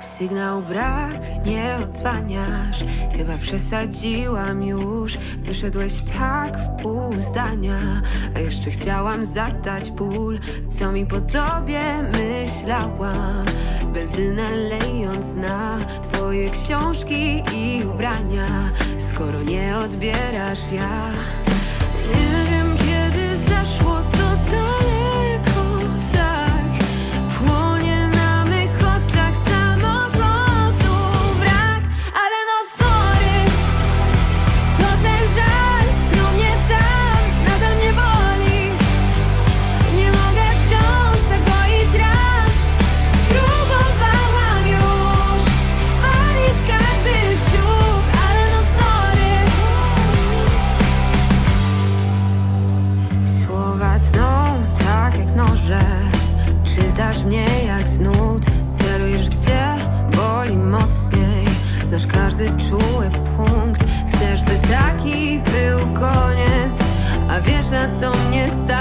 Sygnał brak, nie odzwaniasz Chyba przesadziłam już. Wyszedłeś tak w pół zdania. A jeszcze chciałam zadać ból. Co mi po tobie myślałam? Benzynę lejąc na Twoje książki i ubrania. Skoro nie odbierasz ja Czytasz mnie jak znud Celujesz gdzie? Boli mocniej. Znasz każdy czuły punkt. Chcesz by taki był koniec. A wiesz na co mnie stać